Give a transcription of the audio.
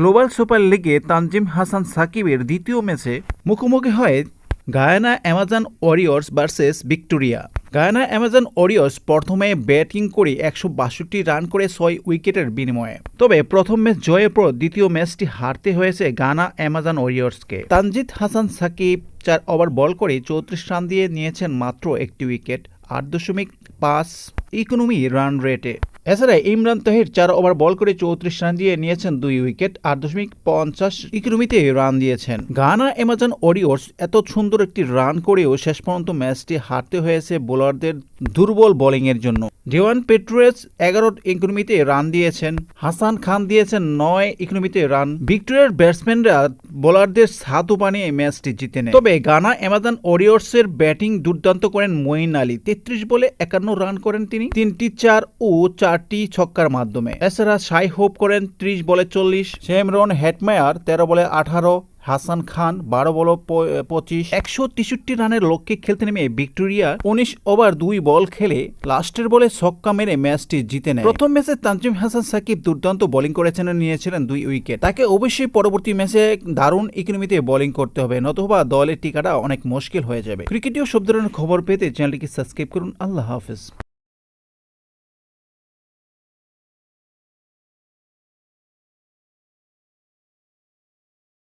Global super লিগে তানজিম হাসান সাকিবের দ্বিতীয় ম্যাচে মুখোমুখি হয় Guyana Amazon Warriors versus Victoria. Guyana Amazon Warriors প্রথমে ব্যাটিং করে একশো বাষট্টি রান করে ছয় উইকেটের বিনিময়ে। তবে প্রথম ম্যাচ জয়ের পর দ্বিতীয় ম্যাচটি হারতে হয়েছে গানা অ্যামাজন ওয়ারিয়র্সকে। তানজিদ হাসান সাকিব চার ওভার বল করে চৌত্রিশ রান দিয়ে নিয়েছেন মাত্র একটি উইকেট, আট দশমিক পাঁচ ইকোনমি রান রেটে। এছাড়া ইমরান তাহির চার ওভার বল করে চৌত্রিশ রান দিয়ে নিয়েছেন দুই উইকেট, আট দশমিক পঞ্চাশ ইকোনমিতে রান দিয়েছেন। গানা অ্যামাজন ওরিওর্স এত সুন্দর একটি রান করেও শেষ পর্যন্ত ম্যাচটি হারতে হয়েছে বোলারদের দুর্বল বোলিংয়ের জন্য। দেওয়ান পেট্রোয়েস এগারো ইকোনমিতে রান দিয়েছেন। হাসান খান দিয়েছেন নয় ইকোনমিতে রান। ভিক্টোরিয়ার ব্যাটসম্যানরা বোলারদের ছাতু বানিয়ে ম্যাচটি জিতে নেয়। তবে গানা অ্যামাজন ওরিয়র্সের ব্যাটিং দুর্দান্ত করেন মঈন আলী। তেত্রিশ বলে একান্ন রান করেন তিনি। তিনটি চার ও চারটি ছক্কার মাধ্যমে। এছাড়া সাই হোপ করেন ত্রিশ বলে চল্লিশ। শেমরন হেটমায়ার তেরো বলে আঠারো। হাসান খান বারো বল পঁচিশ, একশো তেষট্টি রানের লক্ষ্যে খেলতে নেমে ভিক্টোরিয়া উনিশ ওভার দুই বল খেলে লাস্টের বলে ছক্কা মেরে ম্যাচটি জিতে নেয়। প্রথম ম্যাচে তানজিম হাসান সাকিব দুর্দান্ত বোলিং করেছেন, নিয়েছিলেন দুই উইকেট। তাকে অবশ্যই পরবর্তী ম্যাচে দারুণ ইকোনমিতে বোলিং করতে হবে, নতুবা দলের টিকাটা অনেক মুশকিল হয়ে যাবে। ক্রিকেটীয় সব ধরনের খবর পেতে চ্যানেলটিকে সাবস্ক্রাইব করুন। আল্লাহ হাফেজ।